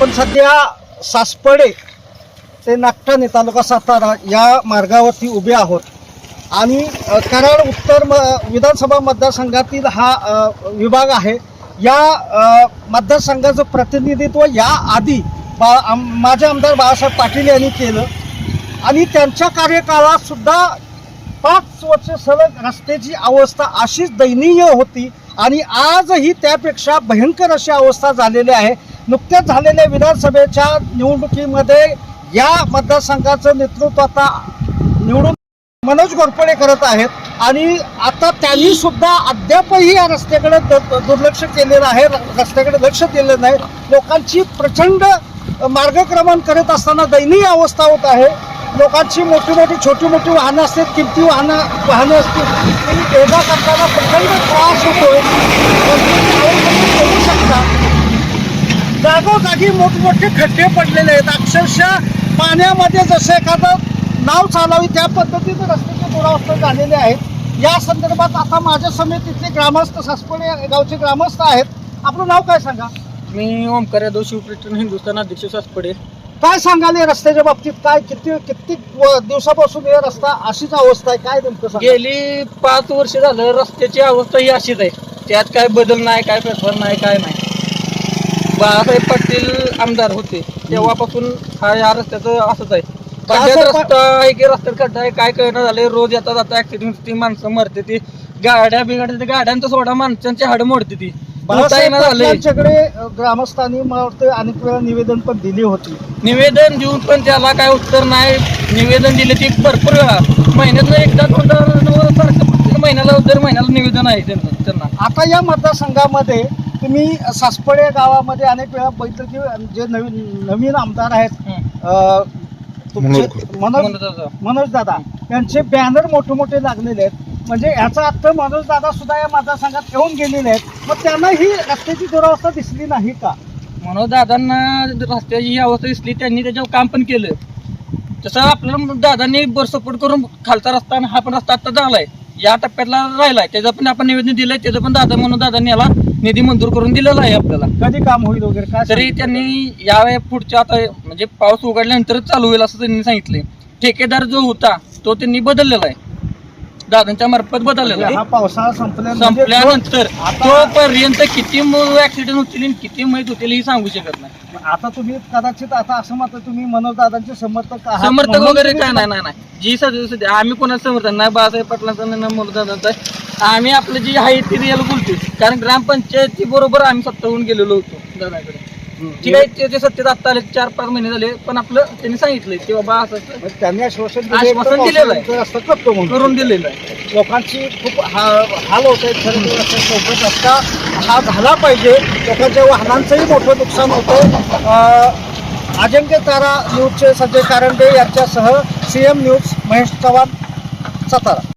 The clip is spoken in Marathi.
पण सध्या सासपडे ते नागठाणे तालुका सातारा या मार्गावरती उभे आहोत. आणि कराड उत्तर म विधानसभा मतदारसंघातील हा विभाग आहे. या मतदारसंघाचं प्रतिनिधित्व या आधी बा आम माझे आमदार बाळासाहेब पाटील यांनी केलं. आणि त्यांच्या कार्यकाळात सुद्धा पाच वर्ष सलग रस्त्याची अवस्था अशीच दयनीय होती. आणि आजही त्यापेक्षा भयंकर अशी अवस्था झालेली आहे. नुकत्याच झालेल्या विधानसभेच्या निवडणुकीमध्ये या मतदारसंघाचं नेतृत्व आता निवडून मनोज घोरपडे करत आहेत. आणि आता त्यांनी सुद्धा अद्यापही या रस्त्याकडे द- दुर्लक्ष केलेलं आहे. र- रस्त्याकडे लक्ष दिलेलं नाही. लोकांची प्रचंड मार्गक्रमण करत असताना दयनीय अवस्था होत आहे. लोकांची मोठी मोठी छोटी मोठी वाहनं असतील किमती वाहनं वाहनं असतील ती करताना प्रचंड त्रास होतोय. शकता. जागोजागी मोठमोठे खड्डे पडलेले आहेत. अक्षरशः पाण्यामध्ये जसं एखादं नाव चालावी त्या पद्धतीने रस्त्याची दुरावस्था झालेली आहेत या संदर्भात आता माझ्या समेत तिथले ग्रामस्थ सासपडे गावचे ग्रामस्थ आहेत. आपलं नाव काय सांगा? मी ओमकार यादव शिवप्रचन हिंदुस्थान अध्यक्ष सासपडे काय सांगाल या रस्त्याच्या बाबतीत? काय किती किती व- दिवसापासून हे रस्ता अशीच अवस्था आहे? काय नेमकं गेली पाच वर्ष झालं रस्त्याची अवस्था ही अशीच आहे. त्यात काय बदल नाही काय फेरफार नाही काय नाही. बाळासाहेब पाटील आमदार होते. तेव्हापासून हा या रस्त्याचं असंच आहे. रस्ता आहे की रस्त्यात खड्डा आहे काय कळणं झाले रोज येता जाता ऍक्सिडेंट ती माणसं मरते ती. गाड्या बिगाड्या त्या गाड्यांचा सोडा माणसांची हाड मोडते ती. बाळासाहेब उठायनं झालंय. पाटलांच्याकडे अ, ग्रामस्थांनी मला वाटतं अनेक वेळा निवेदन पण दिली होती. निवेदन देऊन पण त्याला काय उत्तर नाही. निवेदन दिले ती भरपूर वेळा. महिन्यातनं एकदा दोनदा दर महिन्याला निवेदन आहे त्यांचं त्यांना. आता या मतदारसंघामध्ये तुम्ही सासपडे गावामध्ये अनेक वेळा बघितलं की जे नवीन नवीन आमदार आहेत अ, तुमचे मनोज मनोज दादा. यांचे बॅनर मोठे मोठे लागलेले आहेत. म्हणजे याचा अर्थ मनोज दादा सुद्धा या मतदारसंघात येऊन गेलेले आहेत. मग त्यांना ही रस्त्याची दुरावस्था दिसली नाही का? म्हणून दादांना रस्त्याची ही अवस्था दिसली त्यांनी त्याच्यावर काम पण केलं. तसं आपल्याला दादांनी बर सपोर्ट करून खालचा रस्ता आणि हा पण रस्ता आता झालाय. या टप्प्यातला राहिलाय. त्याचं पण आपण निवेदन दिलंय त्याचं पण दादा म्हणून दादांनी याला निधी मंजूर करून दिलेला आहे आपल्याला. कधी काम होईल वगैरे? काय तरी त्यांनी यावेळी पुढच्या आता म्हणजे पाऊस उघडल्यानंतरच चालू होईल असं त्यांनी सांगितलंय. ठेकेदार जो होता तो त्यांनी बदललेला आहे. दादांच्या मार्फत बदललेला म्हणजे आहे. हा पावसाळा संपल्यानंतर संपल्यानंतर तोपर्यंत किती ऍक्सिडेंट होतील आणि किती माहीत होतील ही सांगू शकत नाही. आता तुम्ही कदाचित आता असं मात्र तुम्ही मनोज दादांचे समर्थक आहात समर्थक म्हणून वगैरे तुम्ही काय? नाही नाही नाही. जी सध्या सध्या आम्ही कोणाचं समर्थन नाही? बाळासाहेब पाटलांचं नाही मुलदादांचं आम्ही आपलं जी आहे ती रिअल बोलतो कारण ग्रामपंचायती बरोबर आम्ही सत्तावून गेलेलो होतो. दादाकडे ठीक आहे ते- सत्तेत आता आले चार पाच महिने झाले पण आपलं त्यांनी सांगितलंय की बाबा असं असं त्यांनी आश्वासन दिले आश्वासन दिलेलं आहे. करतो म्हणून. करून दिलेलं आहे. लोकांची खूप हा- हाल होत आहेत खरं तर चौकट रस्ता हा झाला पाहिजे. लोकांच्या वाहनांचंही मोठं नुकसान होतं. अं, अजिंक्य तारा न्यूजचे संजय कारंडे यांच्यासह C M news Mahesh Chavan Satara.